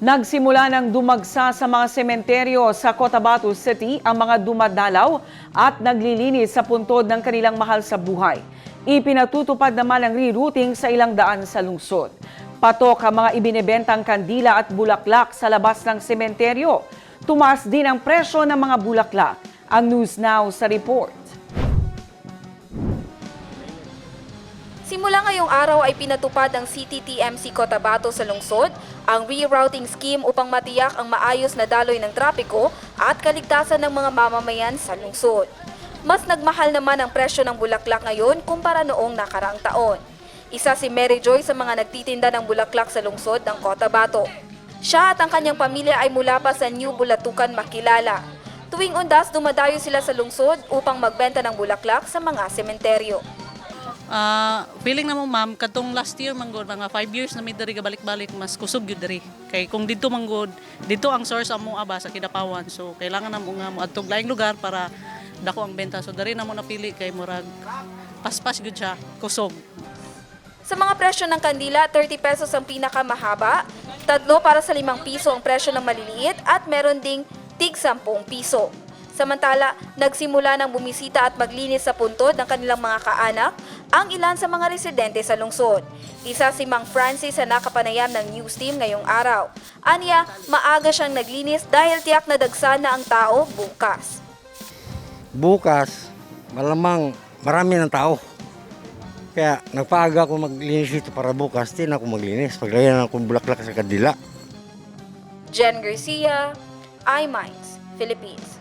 Nagsimula ng dumagsa sa mga sementeryo sa Cotabato City ang mga dumadalaw at naglilinis sa puntod ng kanilang mahal sa buhay. Ipinatutupad naman ang rerouting sa ilang daan sa lungsod. Patok ang mga ibinebentang kandila at bulaklak sa labas ng sementeryo. Tumaas din ang presyo ng mga bulaklak. Ang News Now sa report. Simula ngayong araw ay pinatupad ng CTTMC Cotabato sa lungsod ang rerouting scheme upang matiyak ang maayos na daloy ng trapiko at kaligtasan ng mga mamamayan sa lungsod. Mas nagmahal naman ang presyo ng bulaklak ngayon kumpara noong nakaraang taon. Isa si Mary Joy sa mga nagtitinda ng bulaklak sa lungsod ng Cotabato. Siya at ang kanyang pamilya ay mula pa sa New Bulatukan makilala. Tuwing undas, dumadayo sila sa lungsod upang magbenta ng bulaklak sa mga sementeryo. Ah, feeling na mo ma'am, katong last year manggod mga 5 years na mi diri balik-balik mas kusog gyud diri. Kay kung dito manggod, dito ang source amo aba sa Kidapawan. So kailangan na mo nga mo adtog laing lugar para dako ang benta. So diri na mo napili kay murag paspas gyud siya, kusog. Sa mga presyo ng kandila, 30 pesos ang pinakamahaba, tatlo para sa 5 piso ang presyo ng maliliit at meron ding tig 10 piso. Samantala, nagsimula ng bumisita at maglinis sa puntod ng kanilang mga kaanak ang ilan sa mga residente sa lungsod. Isa si Mang Francis sa nakapanayam ng news team ngayong araw. Anya, maaga siyang naglinis dahil tiyak na dagsa na ang tao bukas. bukas, malamang marami ng tao. Kaya nagpaaga ako maglinis ito para bukas, din ako maglinis. Paglagyan ako bulaklak sa kadila. Jen Garcia, iMinds, Philippines.